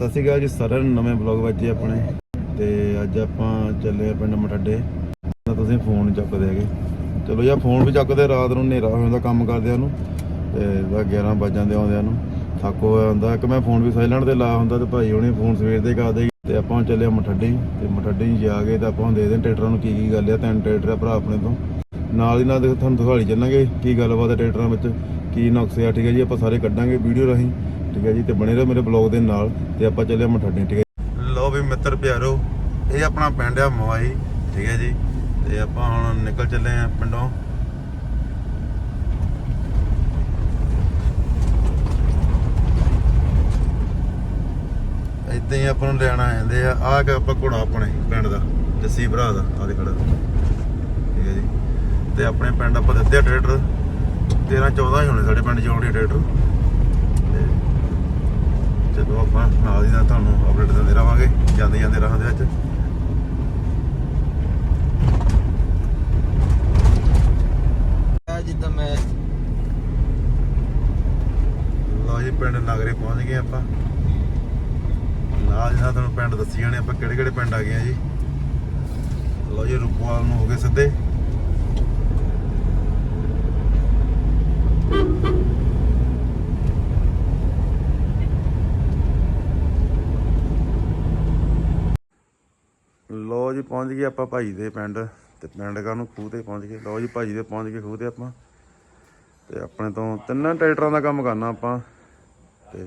ਸਤਿ ਸ਼੍ਰੀ ਅਕਾਲ ਜੀ ਸਾਰਿਆਂ ਨੂੰ, ਨਵੇਂ ਬਲੌਗ ਵਿੱਚ ਜੀ ਆਪਣੇ। ਤੇ ਅੱਜ ਆਪਾਂ ਚੱਲੇ ਆ ਪਿੰਡ ਮਠੱਡੇ ਤਾਂ ਤੁਸੀਂ ਫੋਨ ਨੀ ਚੱਕਦੇ ਹੈਗੇ। ਚਲੋ ਯਾ ਫੋਨ ਵੀ ਚੱਕਦੇ ਰਾਤ ਨੂੰ ਹਨੇਰਾ ਹੋ ਜਾਂਦਾ ਕੰਮ ਕਰਦਿਆਂ ਨੂੰ, ਤੇ ਦਾ 11 ਵੱਜ ਜਾਂਦੇ ਆਉਂਦਿਆਂ ਨੂੰ, ਥੱਕ ਹੋਇਆ ਹੁੰਦਾ। ਇੱਕ ਮੈਂ ਫੋਨ ਵੀ ਸਾਇਲੈਂਟ ਤੇ ਲਾ ਹੁੰਦਾ ਤੇ ਭਾਈ ਹੁਣੇ ਫੋਨ ਸਵੇਰ ਦੇ ਕਰਦੇ ਤੇ ਆਪਾਂ ਚੱਲੇ ਆ ਮਠੱਡੀ ਤੇ ਮਠੱਡੀ ਜਾ ਕੇ ਤਾਂ ਆਪਾਂ ਦੇ ਦੇ ਟਰੈਕਟਰਾਂ ਨੂੰ ਕੀ ਕੀ ਗੱਲ ਆ, ਤਿੰਨ ਟਰੈਕਟਰ ਆ ਭਰਾ ਆਪਣੇ ਤੋਂ। ਨਾਲ ਹੀ ਨਾਲ ਦੇਖੋ, ਤੁਹਾਨੂੰ ਦਿਖਾਲੀ ਚੱਲਾਂਗੇ ਕੀ ਗੱਲਬਾਤ ਹੈ ਟਰੈਕਟਰਾਂ ਵਿੱਚ। ਕੀ ਨੁਕਸੇ ਆ, ਠੀਕ ਹੈ ਜੀ? ਆਪਾਂ ਸਾਰੇ ਕੱਢਾਂਗੇ ਵੀਡੀਓ ਰਾਹੀਂ, ਠੀਕ ਹੈ ਜੀ? ਤੇ ਬਣੇ ਰਹੋ ਮੇਰੇ ਬਲੌਗ ਦੇ ਨਾਲ ਤੇ ਆਪਾਂ ਚੱਲੇ ਮਠੱਡੀ ਠੀਕ ਹੈ ਲਓ ਵੀ ਮਿੱਤਰ ਪਿਆਰੋ, ਇਹ ਆਪਣਾ ਪਿੰਡ ਆ ਮਵਾਈ ਠੀਕ ਹੈ ਜੀ? ਤੇ ਆਪਾਂ ਹੁਣ ਨਿਕਲ ਚੱਲੇ ਆ ਪਿੰਡੋਂ। ਇਦਾਂ ਹੀ ਆਪਾਂ ਨੂੰ ਲੈਣਾ ਆਂਦੇ ਆ। ਆਹ ਕਿ ਆਪਾਂ ਘੋੜਾ ਆਪਣੇ ਪਿੰਡ ਦਾ, ਜੱਸੀ ਭਰਾ ਦਾ ਆ ਦੇ ਖੜਾ ਠੀਕ ਹੈ ਜੀ? ਤੇ ਆਪਣੇ ਪਿੰਡ ਆਪਾਂ ਦਿੱਤੇ ਆ ਟਰੈਕਟਰ। 13 14 ਹੀ ਹੋਣੇ ਸਾਡੇ ਪਿੰਡ ਜੋੜੀ ਟਰੈਕਟਰ ਤੇ ਜਦੋਂ ਆਪਾਂ ਨਾਲ ਦੀ ਨਾਲ ਤੁਹਾਨੂੰ ਅਪਡੇਟ ਦਿੰਦੇ ਰਵਾਂਗੇ ਜਾਂਦੇ ਜਾਂਦੇ ਰਾਹਾਂ ਦੇ ਵਿੱਚ ਜਿੱਦਾਂ ਮੈਂ ਲਓ ਜੀ ਪਿੰਡ ਨਗਰੇ ਪਹੁੰਚ ਗਏ ਆਪਾਂ। ਨਾਲ ਜਿਹੜਾ ਤੁਹਾਨੂੰ ਪਿੰਡ ਦੱਸੀ ਜਾਣੇ ਆਪਾਂ ਕਿਹੜੇ ਕਿਹੜੇ ਪਿੰਡ ਆ ਗਏ ਆ ਜੀ। ਲਓ ਜੀ ਰੁਪਵਾਲ ਨੂੰ ਹੋ ਗਏ ਸਿੱਧੇ। ਲੋ ਜੀ, ਪਹੁੰਚ ਗਏ ਆਪਾਂ ਭਾਈ ਦੇ ਪਿੰਡ ਤੇ ਪਿੰਡ ਕਾ ਨੂੰ ਖੂਹ ਤੇ ਪਹੁੰਚ ਗਏ। ਲਓ ਜੀ, ਭਾਈ ਦੇ ਪਹੁੰਚ ਗਏ ਖੂਹ ਤੇ ਆਪਾਂ। ਤੇ ਆਪਣੇ ਤੋਂ ਤਿੰਨਾਂ ਟਰੈਕਟਰਾਂ ਦਾ ਕੰਮ ਕਰਨਾ ਆਪਾਂ। ਤੇ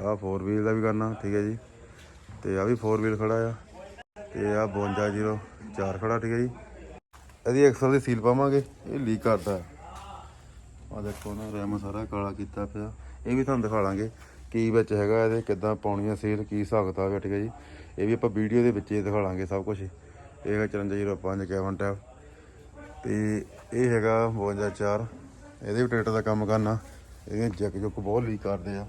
ਆਹ 4 ਵੀਲ ਦਾ ਵੀ ਕਰਨਾ, ਠੀਕ ਹੈ ਜੀ। ਤੇ ਆ ਵੀ 4 ਵੀਲ ਖੜਾ ਆ। ਤੇ ਆ 5204 ਖੜਾ, ਠੀਕ ਹੈ ਜੀ। ਇਹਦੀ ਐਕਸਲ ਦੀ ਸੀਲ ਪਾਵਾਂਗੇ। ਇਹ ਲੀਕ ਕਰਦਾ। ਆ ਦੇਖੋ ਨਾ ਰੈਮ ਸਾਰਾ ਕਾਲਾ ਕੀਤਾ ਪਿਆ। ਇਹ ਵੀ ਤੁਹਾਨੂੰ ਦਿਖਾ ਲਾਂਗੇ ਕੀ ਵਿੱਚ ਹੈਗਾ, ਇਹਦੇ ਕਿੱਦਾਂ ਪਾਉਣੀ ਆ ਸੇਲ ਕੀ ਹਿਸਾਬ ਕਿਤਾਬ ਹੈ ਠੀਕ ਹੈ ਜੀ। ਇਹ ਵੀ ਆਪਾਂ ਵੀਡੀਓ ਦੇ ਵਿੱਚ ਹੀ ਦਿਖਾ ਲਾਂਗੇ ਸਭ ਕੁਝ ਇਹ ਹੈਗਾ 5405 ਕੈਵਨ ਟੈਬ। ਤੇ ਇਹ ਹੈਗਾ 5204 ਇਹਦੇ ਵੀ ਟਰੈਕਟਰ ਦਾ ਕੰਮ ਕਰਨਾ। ਇਹਦੇ ਜੱਕ ਜੁੱਕ ਬਹੁਤ ਲੀਕ ਕਰਦੇ ਆ।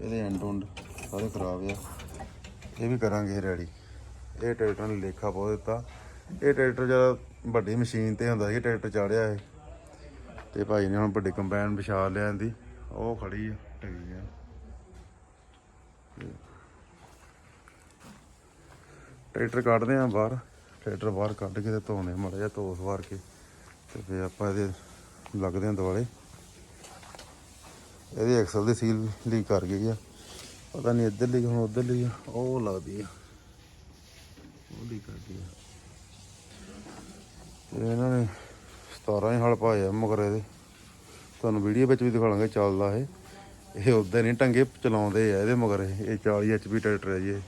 ਇਹਦੇ ਐਂਡ ਉਂਡ ਸਾਰੇ ਖਰਾਬ ਆ। ਇਹ ਵੀ ਕਰਾਂਗੇ ਰੈਡੀ। ਇਹ ਟਰੈਕਟਰ ਨੇ ਲੇਖਾ ਬਹੁਤ ਦਿੱਤਾ। ਇਹ ਟਰੈਕਟਰ ਜਰਾ ਵੱਡੀ ਮਸ਼ੀਨ ਤੇ ਹੁੰਦਾ ਸੀ, ਟਰੈਕਟਰ ਚਾੜਿਆ ਇਹ। ਤੇ ਭਾਈ ਨੇ ਹੁਣ ਵੱਡੇ ਕੰਬਾਈਨ ਵਿਛਾ ਲਿਆ ਇਹਦੀ। ਉਹ ਖੜੀ ਆ ਟੰਗੀ ਆ। ਟਰੈਕਟਰ ਕੱਢਦੇ ਆ ਬਾਹਰ। ਟਰੈਕਟਰ ਬਾਹਰ ਕੱਢ ਕੇ ਤੇ ਧੋਣੇ ਮਾੜਾ ਜਿਹਾ ਧੋ ਸਵਾਰ ਕੇ। ਤੇ ਫਿਰ ਆਪਾਂ ਇਹਦੇ ਲੱਗਦੇ ਆ ਦੁਆਲੇ। ਇਹਦੀ ਐਕਸਲ ਦੀ ਸੀਲ ਲੀਕ ਕਰ ਗਈ ਆ। ਪਤਾ ਨਹੀਂ ਇੱਧਰ ਲਈ ਹੁਣ ਉੱਧਰ ਲਈ ਆ। ਉਹ ਲੱਗਦੀ ਆ। ਉਹ ਲੀਕ ਕਰ ਗਈ ਆ। ਤੇ ਇਹਨਾਂ ਨੇ 17 ਹੀ ਹਲ ਪਾਏ ਆ ਮਗਰ ਇਹਦੇ। ਤੁਹਾਨੂੰ ਵੀਡੀਓ ਵਿੱਚ ਵੀ ਦਿਖਾਵਾਂਗੇ ਚੱਲਦਾ ਇਹ। ਇਹ ਉਦਾਂ ਨਹੀਂ, ਟੰਗੇ ਚਲਾਉਂਦੇ ਆ ਇਹਦੇ ਮਗਰ ਇਹ। ਇਹ 40 ਐਚਪੀ ਟਰੈਕਟਰ ਹੈ ਜੀ ਇਹ।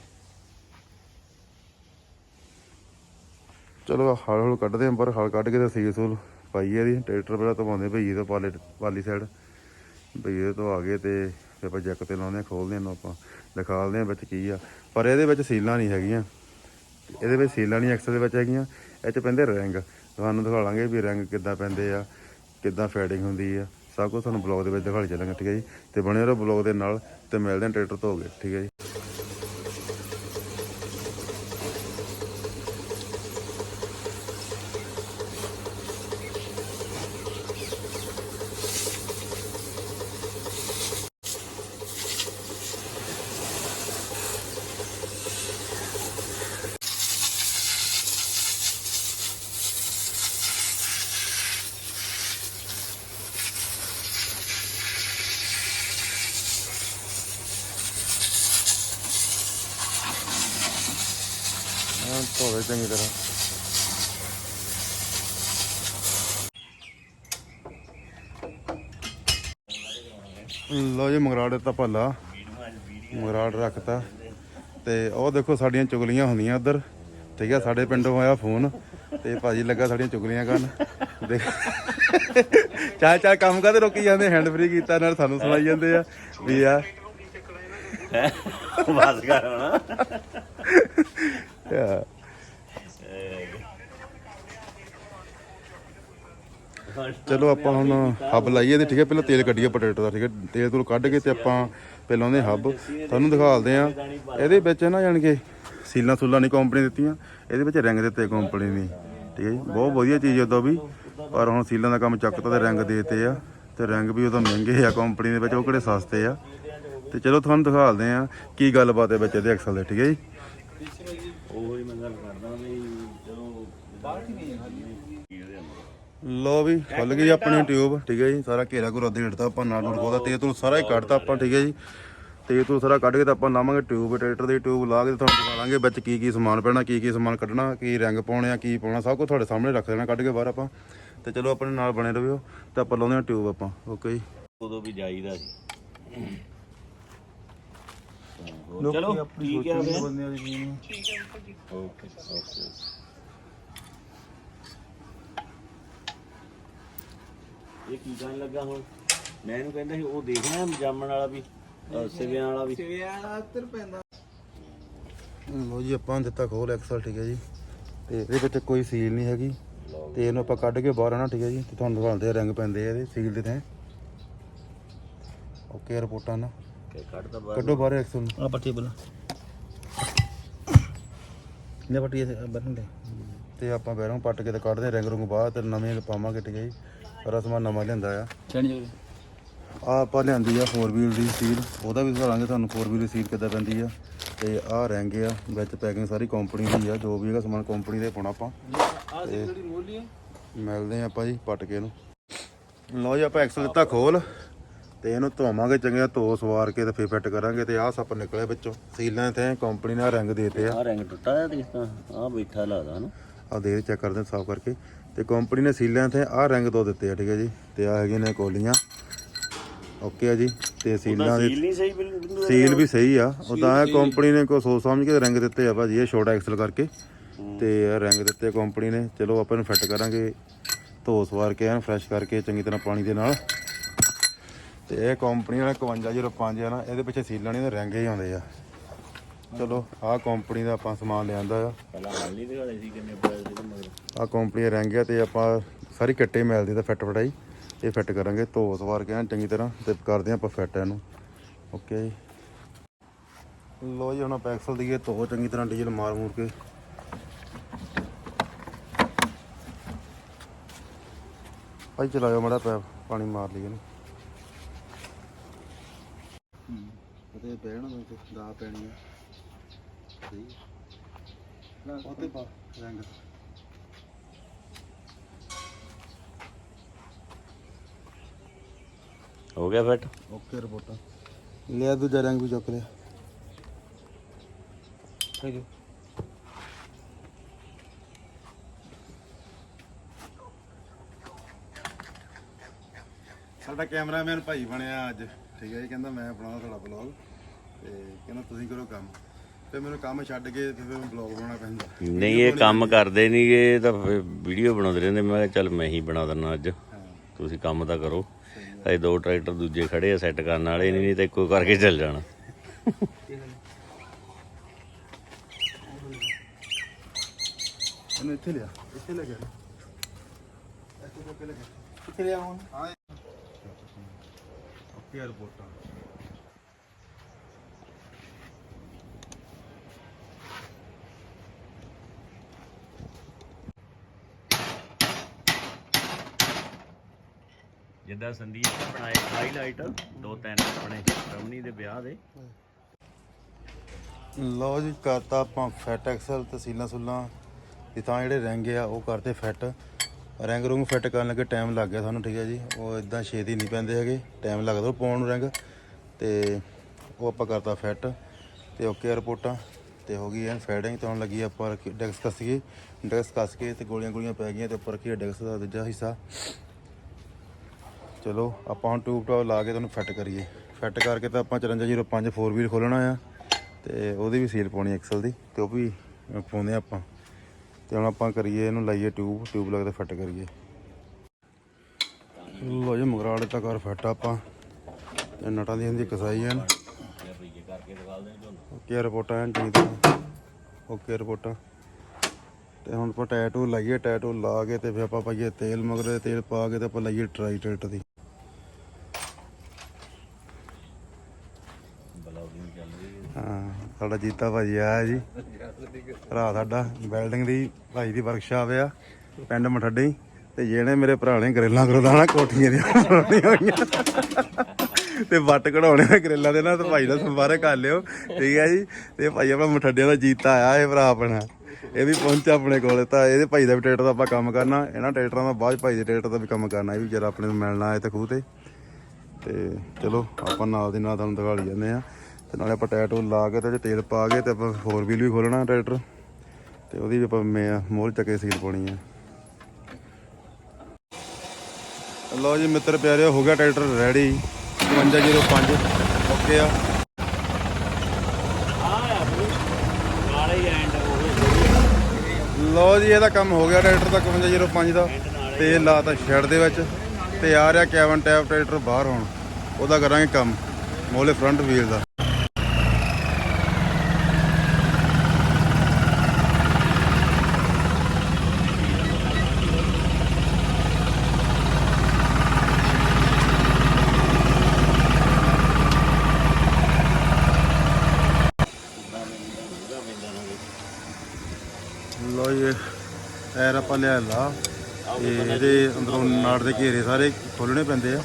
ਚਲੋ ਹਲ ਹਲ ਕੱਢਦੇ ਆਂ, ਪਰ ਹਲ ਕੱਢ ਕੇ ਤਾਂ ਸੀਲ ਸੂਲ ਪਾਈਏ ਇਹਦੀ। ਟਰੈਕਟਰ ਪਹਿਲਾਂ ਧਵਾਉਂਦੇ ਭਈਏ ਤੋਂ ਪਾਲੇ ਪਾਲੀ ਸਾਈਡ ਭਈਏ ਤੋਂ ਆ ਗਏ ਤੇ ਫਿਰ ਆਪਾਂ ਜੈਕ ਤੇ ਲਾਉਂਦੇ ਆ, ਖੋਲਦੇ ਆ ਇਹਨੂੰ ਆਪਾਂ, ਦਿਖਾਲਦੇ ਆ ਵਿੱਚ ਕੀ ਆ। ਪਰ ਇਹਦੇ ਵਿੱਚ ਸੀਲਾਂ ਨਹੀਂ ਹੈਗੀਆਂ। ਇਹਦੇ ਵਿੱਚ ਸੀਲਾਂ ਨਹੀਂ, ਐਕਸ ਦੇ ਵਿੱਚ ਹੈਗੀਆਂ। ਇਹ ਚ ਪੈਂਦੇ ਰਿੰਗ। ਤੁਹਾਨੂੰ ਦਿਖਾ ਲਾਂਗੇ ਵੀ ਰੰਗ ਕਿੱਦਾਂ ਪੈਂਦੇ ਆ, ਕਿੱਦਾਂ ਫੈਡਿੰਗ ਹੁੰਦੀ ਆ। ਸਭ ਕੁਝ ਤੁਹਾਨੂੰ ਬਲੌਗ ਦੇ ਵਿੱਚ ਦਿਖਾਈ ਚੱਲਾਂਗੇ, ਠੀਕ ਹੈ ਜੀ? ਤੇ ਬਣੇ ਰਹੋ ਬਲੌਗ ਦੇ ਨਾਲ ਤੇ ਮਿਲਦੇ ਹਾਂ ਟਰੈਕਟਰ ਧੋ ਕੇ ਠੀਕ ਹੈ ਜੀ ਐਨ ਧੋ ਦੇ ਚੰਗੀ ਤਰ੍ਹਾਂ ਲੋ ਜੀ ਮਗਰਾੜ ਦਿੱਤਾ ਭੱਲਾ। ਮਗਰਾੜ ਰੱਖਤਾ। ਤੇ ਉਹ ਦੇਖੋ ਸਾਡੀਆਂ ਚੁਗਲੀਆਂ ਹੁੰਦੀਆਂ ਉਧਰ। ਠੀਕ ਹੈ ਸਾਡੇ ਪਿੰਡੋਂ ਆਇਆ ਫੋਨ ਤੇ ਭਾਜੀ ਲੱਗਾ ਸਾਡੀਆਂ ਚੁਗਲੀਆਂ ਕਰਨ। ਦੇਖ। ਚਾਹ ਚਾਹ ਕੰਮ ਕਰਦੇ ਰੋਕੀ ਜਾਂਦੇ? ਹੈਂਡ ਫ੍ਰੀ ਕੀਤਾ ਨਾਲ ਸਾਨੂੰ ਸੁਣਾਈ ਜਾਂਦੇ ਆ ਵੀ ਆ। ਬਸ ਕਰ ਹੁਣ। ਆ ਚਲੋ ਆਪਾਂ ਹੁਣ ਹੱਬ ਲਾਈਏ ਤੇ ਠੀਕ ਹੈ, ਪਹਿਲਾਂ ਤੇਲ ਕੱਢੀਏ ਪੋਟੇਟੋ ਦਾ, ਠੀਕ ਹੈ। ਤੇਲ ਤੋਂ ਕੱਢ ਕੇ ਤੇ ਆਪਾਂ ਪਹਿਲਾਂ ਉਹਦੇ ਹੱਬ, ਤੁਹਾਨੂੰ ਦਿਖਾਲਦੇ ਆ ਇਹਦੇ ਵਿੱਚ ਨਾ ਜਾਣ ਕੇ ਸੀਲਾਂ ਸੂਲਾਂ ਨਹੀਂ ਕੰਪਨੀ ਦਿੱਤੀਆਂ, ਇਹਦੇ ਵਿੱਚ ਰਿੰਗ ਦਿੱਤੇ ਕੰਪਨੀ ਨੇ, ਠੀਕ ਹੈ ਜੀ। ਬਹੁਤ ਵਧੀਆ ਚੀਜ਼ ਉਦੋਂ ਵੀ, ਪਰ ਹੁਣ ਸੀਲਾਂ ਦਾ ਕੰਮ ਚੱਕਤਾ ਤੇ ਰੰਗ ਦੇਤੇ ਆ, ਤੇ ਰੰਗ ਵੀ ਉਹਦਾ ਮਹਿੰਗੇ ਆ ਕੰਪਨੀ ਦੇ ਵਿੱਚ, ਉਹ ਕਿਹੜੇ ਸਸਤੇ ਆ। ਤੇ ਚਲੋ ਤੁਹਾਨੂੰ ਦਿਖਾਲਦੇ ਆ ਕੀ ਗੱਲਬਾਤ ਹੈ ਵਿੱਚ ਇਹਦੇ ਐਕਸਲ ਦੇ, ਠੀਕ ਹੈ ਜੀ। ਉਹ ਮੈਂ ਗੱਲ ਕਰਦਾ ਵੀ ਚਲੋ ਲੋ ਵੀ ਖੁੱਲ ਗਈ ਆਪਣੀ ਟਿਊਬ ਠੀਕ ਹੈ ਜੀ ਸਾਰਾ ਘੇਰਾ ਘੁਰਾ ਦੇੜਤਾ ਆਪਾਂ ਨਾਲ ਨੂੰ ਖੋਦਾ ਤੇ ਤੂੰ ਸਾਰਾ ਹੀ ਕੱਢਤਾ ਆਪਾਂ ਠੀਕ ਹੈ ਜੀ। ਤੇ ਤੂੰ ਸਾਰਾ ਕੱਢ ਕੇ ਤਾਂ ਆਪਾਂ ਲਾਵਾਂਗੇ ਟਿਊਬ ਟਰੈਕਟਰ ਦੀ ਟਿਊਬ ਲਾ ਕੇ ਤੁਹਾਨੂੰ ਦਿਖਾਵਾਂਗੇ ਵਿੱਚ ਕੀ ਕੀ ਸਮਾਨ ਪੈਣਾ ਕੀ ਕੀ ਸਮਾਨ ਕੱਢਣਾ ਕੀ ਰੰਗ ਪਾਉਣੇ ਆ ਕੀ ਪਾਉਣਾ ਸਭ ਕੁਝ ਤੁਹਾਡੇ ਸਾਹਮਣੇ ਰੱਖ ਦੇਣਾ ਕੱਢ ਕੇ ਬਾਹਰ ਆਪਾਂ। ਤੇ ਚਲੋ ਆਪਣੇ ਨਾਲ ਬਣੇ ਰਹੋ ਤੇ ਆਪਾਂ ਲਾਉਂਦੇ ਹਾਂ ਟਿਊਬ ਆਪਾਂ ਓਕੇ ਜੀ। ਉਦੋਂ ਵੀ ਜਾਈਦਾ ਹੋਰ ਚਲੋ ਠੀਕ ਹੈ ਫਿਰ। Okay okay. ਇਹ ਕੀ ਕਰਨ ਲੱਗਾ ਹੁਣ? ਮੈਂ ਇਹਨੂੰ ਕਹਿੰਦਾ ਸੀ ਉਹ ਦੇਖਣਾ ਜਾਮਣ ਵਾਲਾ ਵੀ ਅਹ ਸਿਵਿਆਂ ਵਾਲਾ ਵੀ। ਲੋ ਜੀ ਆਪਾਂ ਦਿੱਤਾ ਖੋਲ ਐਕਸਲ ਠੀਕ ਹੈ ਜੀ। ਤੇ ਇਹਦੇ ਵਿੱਚ ਕੋਈ ਸੀਲ ਨਹੀਂ ਹੈਗੀ। ਤੇ ਇਹਨੂੰ ਆਪਾਂ ਕੱਢ ਕੇ ਬਾਹਰ ਆਣਾ ਠੀਕ ਹੈ ਜੀ। ਤੇ ਤੁਹਾਨੂੰ ਦਿਖਾਉਂਦੇ ਆ ਰੰਗ ਪੈਂਦੇ ਆ ਇਹਦੇ ਸੀਲ ਦੇ ਤੇ ਓਕੇ ਰਿਪੋਰਟਾਂ ਨਾ। ਕਿ ਕੱਢਦਾ ਬਾਹਰ। ਕੱਢੋ ਬਾਹਰ ਐਕਸਲ ਨੂੰ। ਆ ਪੱਟੀ ਬੋਲਾ। ਨੇ ਪੱਟੀ ਬੰਨ ਦੇ। ਤੇ ਆਪਾਂ ਬੈਰੋਂ ਪੱਟ ਕੇ ਤੇ ਕੱਢਦੇ ਰੰਗ ਰੁੰਗ ਬਾਹਰ ਤੇ ਨਵੇਂ ਪਾਵਾਂਗੇ ਠੀਕ ਹੈ ਜੀ। ਸਾਰਾ ਸਮਾਨ ਨਵਾਂ ਲਿਆਂਦਾ ਆ। ਆ ਆਪਾਂ ਲਿਆਂਦੀ ਆ 4 ਵੀਲ ਦੀ ਸੀਲ ਉਹਦਾ ਵੀ ਦਿਖਾਵਾਂਗੇ ਤੁਹਾਨੂੰ 4 ਵੀਲ ਦੀ ਸੀਲ ਕਿੱਦਾਂ ਪੈਂਦੀ ਆ। ਤੇ ਆਹ ਰੰਗ ਆ ਵਿੱਚ ਪੈਕਿੰਗ ਸਾਰੀ ਕੰਪਨੀ ਦੀ ਆ ਜੋ ਵੀ ਹੈਗਾ ਸਮਾਨ ਕੰਪਨੀ ਦੇ ਪਾਉਣਾ ਆਪਾਂ। ਆ ਜਿਹੜੀ ਮੋਲੀ ਮਿਲਦੇ ਆ ਆਪਾਂ ਜੀ ਪੱਟ ਕੇ ਇਹਨੂੰ। ਲਓ ਜੀ ਆਪਾਂ ਐਕਸਲ ਦਿੱਤਾ ਖੋਲ। ਤੇ ਇਹਨੂੰ ਧੋਵਾਂਗੇ ਚੰਗੇ ਧੋ ਸਵਾਰ ਕੇ ਤੇ ਫੇਰ ਫਿੱਟ ਕਰਾਂਗੇ ਤੇ ਆਹ ਸੱਪ ਨਿਕਲਿਆ ਵਿੱਚੋਂ। ਸੀਲਾਂ ਤੇ ਕੰਪਨੀ ਨੇ ਰੰਗ ਦੇਤੇ ਆ। ਆ ਰੰਗ ਟੁੱਟਾ ਹੈ ਤੇ ਆ ਬੈਠਾ ਲੱਗਦਾ ਨਾ ਆ ਦੇ ਚੈੱਕ ਕਰਦੇ ਸਾਫ਼ ਕਰਕੇ। ਤੇ ਕੰਪਨੀ ਨੇ ਸੀਲਾਂ ਤੇ ਆਹ ਰੰਗ ਦੋ ਦਿੱਤੇ ਆ ਠੀਕ ਹੈ ਜੀ। ਤੇ ਆ ਹੈਗੇ ਨੇ ਕੋਲੀਆਂ। ਓਕੇ ਆ ਜੀ। ਤੇ ਸੀਲਾਂ ਦੇ ਸੀਲ ਨਹੀਂ ਸਹੀ ਬਿਲਕੁਲ ਸੀਲ ਵੀ ਸਹੀ ਆ। ਉਦਾਂ ਇਹ ਕੰਪਨੀ ਨੇ ਕੋਈ ਸੋਚ ਸਮਝ ਕੇ ਰੰਗ ਦਿੱਤੇ ਆ ਭਾਜੀ ਇਹ ਛੋਟਾ ਐਕਸਲ ਕਰਕੇ। ਤੇ ਰੰਗ ਦਿੱਤੇ ਕੰਪਨੀ ਨੇ। ਚਲੋ ਆਪਾਂ ਇਹਨੂੰ ਫਿੱਟ ਕਰਾਂਗੇ। ਧੋ ਸਵਾਰ ਕੇ ਐਨ ਫਰੈਸ਼ ਕਰਕੇ ਚੰਗੀ ਤਰ੍ਹਾਂ ਪਾਣੀ ਦੇ ਨਾਲ। ਤੇ ਇਹ ਕੰਪਨੀ ਵਾਲਾ 5105 ਆ ਨਾ ਇਹਦੇ ਪਿੱਛੇ ਸੀਲਾਂ ਨਹੀਂ ਰੰਗ ਹੀ ਆਉਂਦੇ ਆ। ਚਲੋ ਆਹ ਕੰਪਨੀ ਦਾ ਆਪਾਂ ਸਮਾਨ ਲਿਆਂਦਾ ਆ। ਪਹਿਲਾਂ ਹਾਲ ਨਹੀਂ ਦਿਖਾਲੇ ਸੀ ਕਿੰਨੇ ਪੈਸੇ ਦੇ ਮਗਰ? ਆਹ ਕੰਪਨੀ ਦੇ ਰੰਗ ਆ ਤੇ ਆਪਾਂ ਸਾਰੀ ਕੱਟੇ ਮਿਲਦੇ ਤਾਂ ਫਿੱਟ ਫਟਾਈ ਇਹ ਫਿੱਟ ਕਰਾਂਗੇ ਧੋ ਸਵਾਰ ਕੇ ਐਨ ਚੰਗੀ ਤਰ੍ਹਾਂ ਤੇ ਕਰਦੇ ਆਪਾਂ ਫਿੱਟ ਇਹਨੂੰ। ਓਕੇ ਲੋ ਜੀ ਹੁਣ ਆਪਾਂ ਐਕਸਲ ਦੀਏ ਧੋ ਚੰਗੀ ਤਰ੍ਹਾਂ ਡੀਜ਼ਲ ਮਾਰ ਮੂਰ ਕੇ। ਭਾਈ ਚਲਾਇਓ ਮੜਾ ਪੈਪ ਪਾਣੀ ਮਾਰ ਲਈਏ ਇਹਨੂੰ। ਉਹਦੇ ਬਹਿਣਾ ਤੇ ਦਾ ਪੈਣੀ ਆ। ਸਹੀ ਉਹਤੇ ਪਾ ਰੰਗ ਹੋ ਗਿਆ ਫਿੱਟ? ਓਕੇ ਰਿਪੋਰਟਾਂ। ਲਿਆ ਦੂਜਾ ਰੰਗ ਵੀ ਚੁੱਕ ਲਿਆ। ਥੈਂਕ ਸਾਡਾ ਕੈਮਰਾਮੈਨ ਭਾਈ ਬਣਿਆ ਅੱਜ। ਠੀਕ ਹੈ ਜੀ ਕਹਿੰਦਾ ਮੈਂ ਬਣਾਉਣਾ ਤੁਹਾਡਾ ਬਲੌਗ ਤੇ ਕਹਿੰਦਾ ਤੁਸੀਂ ਕਰੋ ਕੰਮ। ਤੇ ਮੈਨੂੰ ਕੰਮ ਛੱਡ ਕੇ ਤੇ ਫਿਰ ਬਲੌਗ ਬਣਾਉਣਾ ਪੈਂਦਾ। ਨਹੀਂ ਇਹ ਕੰਮ ਕਰਦੇ ਨਹੀਂ ਇਹ ਤਾਂ ਵੀਡੀਓ ਬਣਾਉਂਦੇ ਰਹਿੰਦੇ। ਮੈਂ ਕਿਹਾ ਚੱਲ ਮੈਂ ਹੀ ਬਣਾ ਦਿੰਦਾ ਅੱਜ। ਤੁਸੀਂ ਕੰਮ ਤਾਂ ਕਰੋ। ਅਜੇ ਦੋ ਟਰੈਕਟਰ ਦੂਜੇ ਖੜੇ ਆ ਸੈੱਟ ਕਰਨ ਵਾਲੇ ਨਹੀਂ ਤਾਂ ਇੱਕੋ ਕਰਕੇ ਚੱਲ ਜਾਣਾ। ਇਹਨੂੰ ਇੱਥੇ ਲਿਆ। ਇੱਥੇ ਲੈ ਗਿਆ ਇੱਥੇ ਲੈ ਗਿਆ ਕਿੱਥੇ ਲਿਆ ਹੁਣ? ਹਾਂ ਓਕੇ ਰਿਪੋਰਟਾਂ। ਜਿੱਦਾਂ ਸੰਦੀਪ ਨੇ ਬਣਾਏ ਹਾਈਲਾਈਟ ਦੋ ਤਿੰਨ ਆਪਣੇ ਰਮਣੀ ਦੇ ਵਿਆਹ ਦੇ। ਲਓ ਜੀ, ਕਰਤਾ ਆਪਾਂ ਫੈਟ ਐਕਸਲ ਤੇ ਸੀਲਾਂ। ਤੇ ਤਾਂ ਜਿਹੜੇ ਰੰਗ ਆ, ਉਹ ਕਰਤੇ ਫੈਟ। ਰੰਗ ਰੂੰਗ ਫਿੱਟ ਕਰਨ ਲੱਗੇ ਟਾਈਮ ਲੱਗ ਗਿਆ ਸਾਨੂੰ, ਠੀਕ ਹੈ ਜੀ। ਉਹ ਇਦਾਂ ਛੇਤੀ ਨਹੀਂ ਪੈਂਦੇ ਹੈਗੇ ਟਾਈਮ ਲੱਗਦਾ ਉਹ ਪਾਉਣ ਨੂੰ ਰੰਗ। ਤੇ ਉਹ ਆਪਾਂ ਕਰਤਾ ਫਿੱਟ। ਤੇ ਓਕੇ ਰਿਪੋਰਟਾਂ। ਤੇ ਹੋ ਗਈ ਐਨ ਫੈਡਿੰਗ ਤੇ ਹੁਣ ਲੱਗੀ ਆਪਾਂ ਡੈਕਸ ਕੱਸੀਏ ਡੈਕਸ ਕੱਸ ਕੇ ਤੇ ਗੋਲੀਆਂ ਗੋਲੀਆਂ ਪੈ ਗਈਆਂ ਤੇ ਉੱਪਰ ਰੱਖੀਏ ਡੈਕਸ ਦਾ ਦੂਜਾ ਹਿੱਸਾ। ਚਲੋ, ਆਪਾਂ ਹੁਣ ਟੂਬ ਟਾਪ ਲਾ ਕੇ ਤੁਹਾਨੂੰ ਫਿੱਟ ਕਰੀਏ। ਫਿੱਟ ਕਰਕੇ ਤਾਂ ਆਪਾਂ 5405 4 ਵੀਲ ਖੋਲਣਾ ਆ, ਤੇ ਉਹਦੀ ਵੀ ਸੀਲ ਪਾਉਣੀ ਐਕਸਲ ਦੀ, ਤੇ ਉਹ ਵੀ ਪਾਉਂਦੇ ਆ ਆਪਾਂ। ਤੇ ਹੁਣ ਆਪਾਂ ਕਰੀਏ, ਇਹਨੂੰ ਲਾਈਏ ਟਿਊਬ ਟਿਊਬ ਲੱਗਦਾ ਫਿੱਟ ਕਰੀਏ। ਲੋ ਜੀ, ਮਗਰਾੜੇ ਤੱਕ ਕਰ ਫਿੱਟ ਆਪਾਂ। ਤੇ ਨਟਾਂ ਦੀ ਹੁੰਦੀ ਕਸਾਈ ਐਨ ਓਕੇ ਰਿਪੋਰਟਾਂ ਐਨ ਚੰਗੀ ਤਰ੍ਹਾਂ ਓਕੇ, ਰਿਪੋਰਟਾਂ। ਤੇ ਹੁਣ ਆਪਾਂ ਟੈਟੂ ਲਾਈਏ, ਟੈਟੂ ਲਾ ਕੇ ਤੇ ਫਿਰ ਆਪਾਂ ਪਾਈਏ ਤੇਲ, ਮਗਰੇ ਤੇਲ ਪਾ ਕੇ ਤੇ ਆਪਾਂ ਲਾਈਏ ਟਰਾਈ ਟਰੈਕਟਰ ਦੀ ਹਾਂ ਸਾਡਾ ਜੀਤਾ ਭਾਜੀ ਆਇਆ ਜੀ। ਭਰਾ ਸਾਡਾ ਵੈਲਡਿੰਗ ਦੀ ਭਾਈ ਦੀ ਵਰਕਸ਼ਾਪ ਆ, ਪਿੰਡ ਮਠੱਡੇ। ਤੇ ਜਿਹੜੇ ਮੇਰੇ ਭਰਾ ਨੇ ਗਰੇਲਾਂ ਗਰੋਦਾਣਾ ਕੋਠੀਆਂ ਦੀਆਂ ਬਣਾਉਣੀਆਂ ਹੋਈਆਂ। ਤੇ ਵੱਟ ਕਢਾਉਣੇ ਆ ਗਰੇਲਾਂ ਦੇ ਨਾਲ ਤੇ ਭਾਈ ਦਾ ਸੰਪਰਕ ਕਰ ਲਿਓ। ਠੀਕ ਹੈ ਜੀ। ਤੇ ਭਾਈ ਆਪਣਾ ਮਠੱਡਿਆਂ ਦਾ ਜੀਤਾ ਆਇਆ, ਇਹ ਭਰਾ ਆਪਣਾ। ਇਹ ਵੀ ਪਹੁੰਚਿਆ ਆਪਣੇ ਕੋਲ, ਤਾਂ ਇਹਦੇ ਭਾਈ ਦਾ ਵੀ ਟਰੈਕਟਰ ਦਾ ਆਪਾਂ ਕੰਮ ਕਰਨਾ। ਇਹਨਾਂ ਟਰੈਕਟਰਾਂ ਦਾ ਬਾਅਦ 'ਚ ਭਾਈ ਦੇ ਟਰੈਕਟਰ ਦਾ ਵੀ ਕੰਮ ਕਰਨਾ, ਇਹ ਵੀ ਜਰਾ ਆਪਣੇ ਨੂੰ ਮਿਲਣਾ ਆਏ ਤੇ ਖੂਹ ਤੇ। ਤੇ ਚਲੋ, ਆਪਾਂ ਨਾਲ ਦੀ ਨਾਲ ਤੁਹਾਨੂੰ ਦਿਖਾ ਲਈ ਜਾਂਦੇ ਆ ਤੇ ਨਾਲੇ ਆਪਾਂ ਟਾਇਰ ਟੂਲ ਲਾ ਕੇ ਤੇ ਤੇਲ ਪਾ ਕੇ ਤੇ ਆਪਾਂ ਫੋਰ ਵੀਲ ਵੀ ਖੋਲਣਾ ਟਰੈਕਟਰ ਤੇ ਉਹਦੀ ਵੀ ਆਪਾਂ ਮੈਂ ਮੋਹਰ ਚੱਕੇ ਸੀਲ ਪਾਉਣੀ ਆ। ਲਓ ਜੀ ਮਿੱਤਰ ਪਿਆਰਿਓ ਹੋ ਗਿਆ ਟਰੈਕਟਰ ਰੈਡੀ 5505 ਓਕੇ ਆ। ਨਾਲੇ ਲਓ ਜੀ, ਇਹਦਾ ਕੰਮ ਹੋ ਗਿਆ ਟਰੈਕਟਰ ਦਾ 5505 ਦਾ। ਤੇ ਲਾਤਾ ਸ਼ੈਡ ਦੇ ਵਿੱਚ। ਤੇ ਆ ਰਿਹਾ ਕੈਵਨ ਟੈਪ ਟਰੈਕਟਰ ਬਾਹਰ ਹੁਣ। ਉਹਦਾ ਕਰਾਂਗੇ ਕੰਮ ਮੋਲੇ ਫਰੰਟ ਵੀਲ ਦਾ ਲਓ ਜੀ ਟਾਇਰ ਆਪਾਂ ਲਿਆ ਲਾ। ਤੇ ਇਹਦੇ ਅੰਦਰੋਂ ਨਾੜ ਦੇ ਘੇਰੇ ਸਾਰੇ ਖੋਲਣੇ ਪੈਂਦੇ ਆ।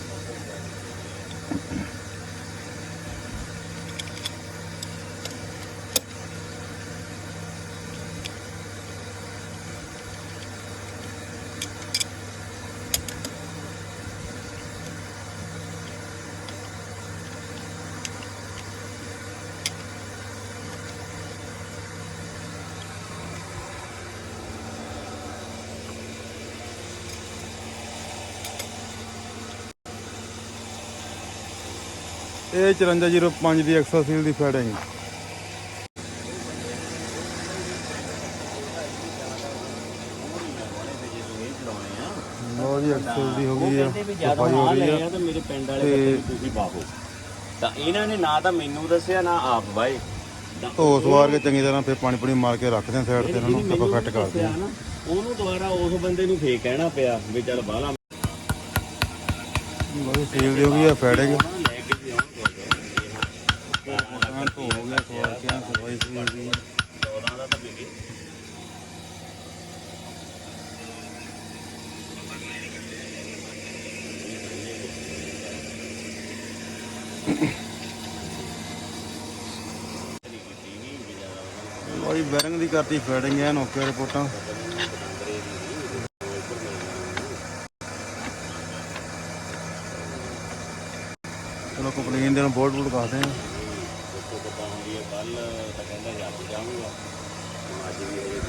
ਇਹ 5405 ਦੀ ਐਕਸਾ ਸੀਲ ਦੀ ਫੈਡਿੰਗ ਲਓ ਜੀ ਐਕਸਲ ਦੀ ਹੋ ਗਈ ਆ ਸਫ਼ਾਈ ਹੋ ਰਹੀ ਆ। ਤਾਂ ਮੇਰੇ ਪਿੰਡ ਵਾਲੇ ਕਹਿੰਦੇ ਵੀ ਤੁਸੀਂ ਬਾਹੋ। ਤਾਂ ਇਹਨਾਂ ਨੇ ਨਾ ਤਾਂ ਮੈਨੂੰ ਦੱਸਿਆ ਨਾ ਆਪ ਬਾਈ ਧੋ ਸਵਾਰ ਕੇ ਚੰਗੀ ਤਰ੍ਹਾਂ ਫਿਰ ਪਾਣੀ ਪੁਣੀ ਮਾਰ ਕੇ ਰੱਖਦੇ ਆ ਸਾਈਡ ਤੇ ਇਹਨਾਂ ਨੂੰ ਆਪਾਂ ਫਿੱਟ ਕਰਦੇ ਆ। ਨਾ ਉਹਨੂੰ ਦੁਬਾਰਾ ਉਸ ਬੰਦੇ ਨੂੰ ਫੇਕ ਕਹਿਣਾ ਪਿਆ ਵੀ ਚੱਲ ਬਾਹਲਾ ਲਓ ਜੀ ਸੀਲ ਦੀ ਹੋ ਗਈ ਆ ਫੈਡਿੰਗ ਲੈ 14 ਦਾ ਤਾਂ ਬਿਕੀ ਲਓ ਬੈਰਿੰਗ ਦੀ ਕਰਤੀ ਫੈਡਿੰਗ ਐਨ ਓਕੇ ਰਿਪੋਰਟਾਂ। ਚਲੋ ਕੰਪਲੇਨ ਦੇ ਨੂੰ ਬੋਰਡ ਬੋਰਡ ਕਰਦੇ ਆ। ਕੱਲ ਤਾਂ ਕਹਿੰਦਾ ਜਾ ਕੇ ਜਾਊਂਗਾ ਅੱਜ ਵੀ ਇਹ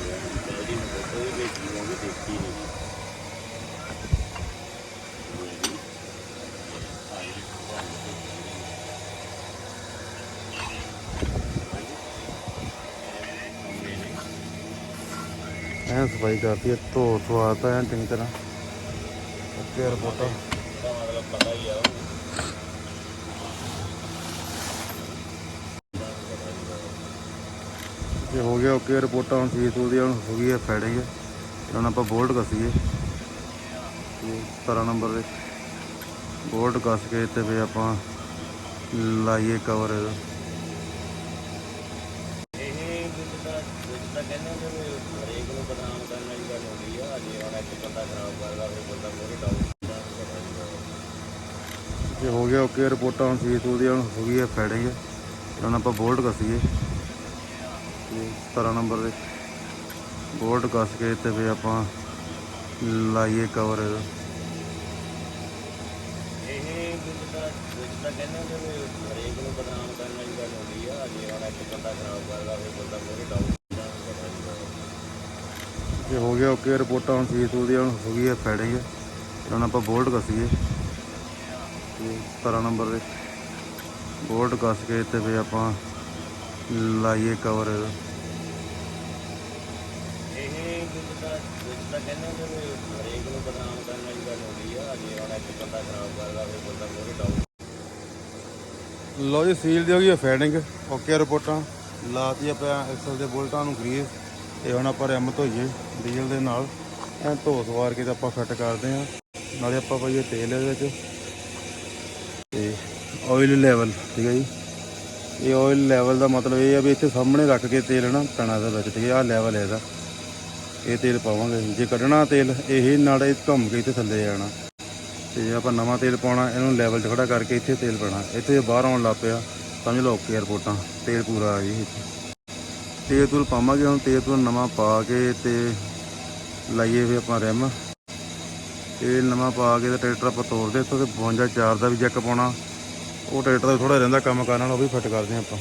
ਡੈਡੀ ਨੂੰ ਫੋਟੋ ਵੀ ਭੇਜੀ ਉਹ ਵੀ ਦੇਖੀ ਨਹੀਂ ਐਨ ਸਫ਼ਾਈ ਕਰਤੀ ਹੈ ਧੋ ਸਵਾਤਾ ਐਨ ਚੰਗੀ ਤਰ੍ਹਾਂ ਓਕੇ ਰਿਪੋਰਟਾਂ ਮਤਲਬ ਪਤਾ ਹੀ ਆ ਇਹ ਹੋ ਗਿਆ ਓਕੇ ਰਿਪੋਰਟਾਂ ਹੁਣ ਸੀਸ ਉਹਦੀ ਹੁਣ ਹੋ ਗਈ ਹੈ ਫੈਡਿੰਗ ਹੁਣ ਆਪਾਂ ਬੋਲਟ ਕਸੀਏ ਇਹ 17 ਨੰਬਰ ਦੇ। ਬੋਲਟ ਕਸ ਕੇ ਤੇ ਫਿਰ ਆਪਾਂ ਲਾਈਏ ਕਵਰ ਇਹਦਾ ਇਹ ਜਿੱਦਾਂ ਜਿੱਦਾਂ ਕਹਿੰਦੇ ਹੁੰਦੇ ਵੀ ਹਰੇਕ ਨੂੰ ਬਦਨਾਮ ਕਰਨ ਵਾਲੀ ਗੱਲ ਹੁੰਦੀ ਆ ਜੇ ਹੁਣ ਇੱਕ ਬੰਦਾ ਖਰਾਬ ਕਰਦਾ ਫਿਰ ਬੰਦਾ ਮੋਰੇ ਡਾਊਨ ਇਹ ਹੋ ਗਿਆ ਓਕੇ ਰਿਪੋਰਟਾਂ ਹੁਣ ਸੀਸ ਉਹਦੀ ਹੁਣ ਹੋ ਗਈ ਹੈ ਫੈਡਿੰਗ ਹੁਣ ਆਪਾਂ ਬੋਲਟ ਕਸੀਏ 17 ਨੰਬਰ ਦੇ। ਬੋਲਟ ਕਸ ਕੇ ਤੇ ਫਿਰ ਆਪਾਂ ਲਾਈਏ ਕਵਰ ਇਹ ਜਿੱਦਾਂ ਜਿੱਦਾਂ ਕਹਿੰਦੇ ਹੁੰਦੇ ਵੀ ਹਰੇਕ ਨੂੰ ਬਦਨਾਮ ਕਰਨ ਵਾਲੀ ਗੱਲ ਹੁੰਦੀ ਆ। ਜੇ ਹੁਣ ਇੱਕ ਬੰਦਾ ਖਰਾਬ ਕਰਦਾ ਫਿਰ ਬੰਦਾ ਮੋਰੇ ਡਾਊਨ ਇਹ ਹੋ ਗਿਆ ਓਕੇ ਰਿਪੋਰਟਾਂ ਹੁਣ ਸੀਸ ਉਹਦੀ ਹੁਣ ਹੋ ਗਈ ਹੈ ਫੈਡਿੰਗ ਹੁਣ ਆਪਾਂ ਬੋਲਟ ਕਸੀਏ। ਇਹ 17 ਨੰਬਰ ਦੇ। ਬੋਲਟ ਕਸ ਕੇ ਤੇ ਫਿਰ ਆਪਾਂ ਲਾਈਏ ਕਵਰ ਇਹਦਾ ਇਹ ਜਿੱਦਾਂ ਕਹਿੰਦੇ ਹੁੰਦੇ ਵੀ ਹਰੇਕ ਨੂੰ ਬਦਨਾਮ ਕਰਨ ਵਾਲੀ ਗੱਲ ਹੁੰਦੀ ਆ ਜੇ ਹੁਣ ਇੱਕ ਬੰਦਾ ਖਰਾਬ ਕਰਦਾ ਫਿਰ ਬੰਦਾ ਮੋਰੇ ਡਾਊਨ ਲਓ ਜੀ ਸੀਲ ਦੀ ਹੋ ਗਈ ਹੈ ਫੈਡਿੰਗ ਓਕੇ ਰਿਪੋਰਟਾਂ। ਲਾਤੀ ਆਪਾਂ ਐਕਸਲ ਦੇ ਬੋਲਟਾਂ ਨੂੰ ਗਰੀਸ ਤੇ ਹੁਣ ਆਪਾਂ ਰਿਮ ਧੋਈਏ ਡੀਜ਼ਲ ਦੇ ਨਾਲ। ਐ ਧੋ ਸਵਾਰ ਕੇ ਤੇ ਆਪਾਂ ਫਿੱਟ ਕਰਦੇ ਆ। ਨਾਲੇ ਆਪਾਂ ਪਾਈਏ ਤੇਲ ਇਹਦੇ ਵਿੱਚ। ਤੇ ਆਇਲ ਲੈਵਲ ਠੀਕ ਹੈ ਜੀ। ਇਹ ਆਇਲ ਲੈਵਲ ਦਾ ਮਤਲਬ ਇਹ ਆ ਵੀ ਇੱਥੇ ਸਾਹਮਣੇ ਰੱਖ ਕੇ ਤੇਲ ਨਾ ਪੈਣਾ ਇਹਦੇ ਵਿੱਚ, ਠੀਕ ਹੈ ਆਹ ਲੈਵਲ ਹੈ ਇਹਦਾ। ਇਹ ਤੇਲ ਪਾਵਾਂਗੇ। ਜੇ ਕੱਢਣਾ ਤੇਲ, ਇਹ ਨਾਲੇ ਘੁੰਮ ਕੇ ਇੱਥੇ ਥੱਲੇ ਜਾਣਾ ਤੇ ਜੇ ਆਪਾਂ ਨਵਾਂ ਤੇਲ ਪਾਉਣਾ, ਇਹਨੂੰ ਲੈਵਲ 'ਚ ਖੜਾ ਕਰਕੇ ਇੱਥੇ ਤੇਲ ਪੈਣਾ ਇੱਥੇ ਬਾਹਰ ਆਉਣ ਲੱਗ ਪਿਆ, ਸਮਝ ਲਓ ਓਕੇ ਰਿਪੋਰਟਾਂ ਤੇਲ ਪੂਰਾ ਆ ਜੀ ਇੱਥੇ। ਤੇਲ ਤੂਲ ਪਾਵਾਂਗੇ ਹੁਣ, ਤੇਲ ਤੂਲ ਨਵਾਂ ਪਾ ਕੇ ਤੇ ਲਾਈਏ ਫਿਰ ਆਪਾਂ ਰਿਮ। ਤੇਲ ਨਵਾਂ ਪਾ ਕੇ ਤੇ ਟਰੈਕਟਰ ਆਪਾਂ ਤੋੜਦੇ ਇੱਥੋਂ ਤੇ 52 4 ਦਾ ਵੀ ਚੈੱਕ ਪਾਉਣਾ। ਉਹ ਟਰੈਕਟਰ ਦਾ ਥੋੜਾ ਰਹਿੰਦਾ ਕੰਮ ਕਰਨ ਨਾਲ ਉਹ ਵੀ ਫਿੱਟ ਕਰਦੇ ਹਾਂ ਆਪਾਂ।